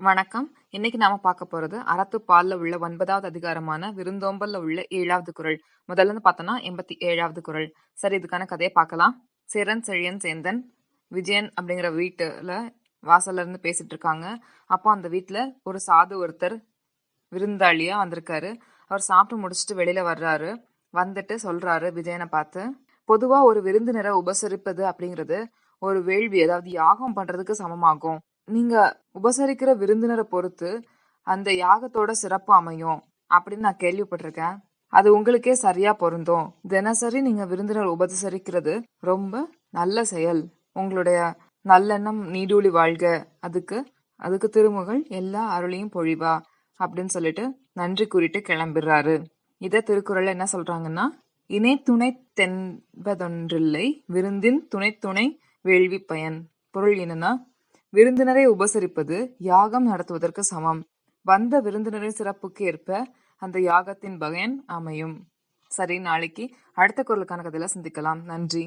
வணக்கம். இன்னைக்கு நாம பார்க்க போறது அறத்துப்பால்ல உள்ள ஒன்பதாவது அதிகாரமான விருந்தோம்பல்ல உள்ள ஏழாவது குறள். முதல்ல இருந்து பார்த்தோம்னா 87வது குறள். சரி இதுக்கான கதையை பார்க்கலாம். சேரன், செழியன், சேந்தன், விஜயன் அப்படிங்கிற வீட்டுல வாசல்ல இருந்து பேசிட்டு இருக்காங்க. அப்போ அந்த வீட்டுல ஒரு சாது ஒருத்தர் விருந்தாளியா வந்திருக்காரு. அவர் சாப்பிட்டு முடிச்சுட்டு வெளியில வர்றாரு. வந்துட்டு சொல்றாரு விஜயனை பார்த்து, பொதுவா ஒரு விருந்தினரை உபசரிப்பது அப்படிங்கிறது ஒரு வேள்வி அதாவது யாகம் பண்றதுக்கு சமமாகும். நீங்க உபசரிக்கிற விருந்தினரை பொறுத்து அந்த யாகத்தோட சிறப்பு அமையும் அப்படின்னு நான் கேள்விப்பட்டிருக்கேன். அது உங்களுக்கே சரியா பொருந்தும். தினசரி நீங்க விருந்தினர் உபசரிக்கிறது ரொம்ப நல்ல செயல். உங்களுடைய நல்லெண்ணம் நீடூழி வாழ்க. அதுக்கு அதுக்கு திருமகள் எல்லா அருளையும் பொழிவா அப்படின்னு சொல்லிட்டு நன்றி கூறிட்டு கிளம்பிடுறாரு. இத திருக்குறள் என்ன சொல்றாங்கன்னா இணை துணை தென்பதொன்றில்லை விருந்தின் துணை துணை வேள்வி பயன். பொருள் என்னன்னா விருந்தினரை உபசரிப்பது யாகம் நடத்துவதற்கு சமம். வந்த விருந்தினரின் சிறப்புக்கு ஏற்ப அந்த யாகத்தின் பயன் அமையும். சரி நாளைக்கு அடுத்த குரலுக்கான கதையில சந்திக்கலாம். நன்றி.